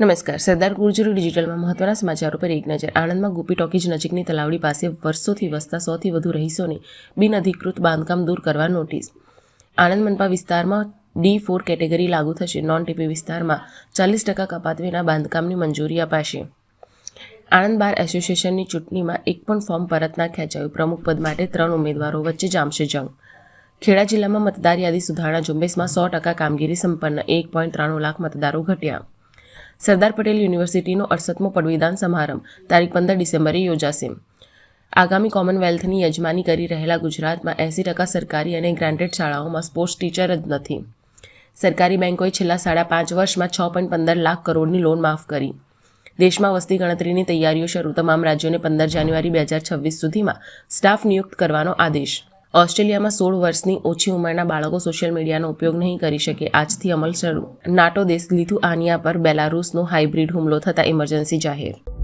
નમસ્કાર. સરદાર ગુર્જર ડિજિટલમાં મહત્વના સમાચારો પર એક નજર. આણંદમાં ગોપી ટોકીજ નજીકની તલાવડી પાસે વર્ષોથી વસતા સોથી વધુ રહીશોને બિનઅધિકૃત બાંધકામ દૂર કરવા નોટિસ. આણંદ મનપા વિસ્તારમાં ડી ફોર કેટેગરી લાગુ થશે. નોન ટીપી વિસ્તારમાં ચાલીસ ટકા કપાત વિના બાંધકામની મંજૂરી અપાશે. આણંદ બાર એસોસિએશનની ચૂંટણીમાં એક પણ ફોર્મ પરત ના ખેંચાયું. પ્રમુખ પદ માટે ત્રણ ઉમેદવારો વચ્ચે જામશે જંગ. ખેડા જિલ્લામાં મતદાર યાદી સુધારણા ઝુંબેશમાં સો ટકા કામગીરી સંપન્ન. એક પોઈન્ટ ત્રાણું લાખ મતદારો ઘટ્યા. સરદાર પટેલ યુનિવર્સિટીનો અડસઠમો પદવીદાન સમારંભ, તારીખ પંદર ડિસેમ્બરે યોજાશે. આગામી કોમનવેલ્થની યજમાની કરી રહેલા ગુજરાતમાં એંસી ટકા સરકારી અને ગ્રાન્ટેડ શાળાઓમાં સ્પોર્ટ્સ ટીચર જ નથી. સરકારી બેન્કોએ છેલ્લા સાડા પાંચ વર્ષમાં છ પોઈન્ટ પંદર લાખ કરોડની લોન માફ કરી. દેશમાં વસ્તી ગણતરીની તૈયારીઓ શરૂ, તમામ રાજ્યોને પંદર જાન્યુઆરી બે હજાર છવ્વીસ સુધીમાં સ્ટાફ નિયુક્ત કરવાનો આદેશ. ઓસ્ટ્રેલિયામાં સોળ વર્ષની ઓછી ઉંમરના બાળકો સોશિયલ મીડિયાનો ઉપયોગ નહીં કરી શકે. આજથી અમલ શરૂ નાટો દેશ લિથુઆનિયા પર બેલારુસનો હાઇબ્રિડ હુમલો થતાં ઇમરજન્સી જાહેર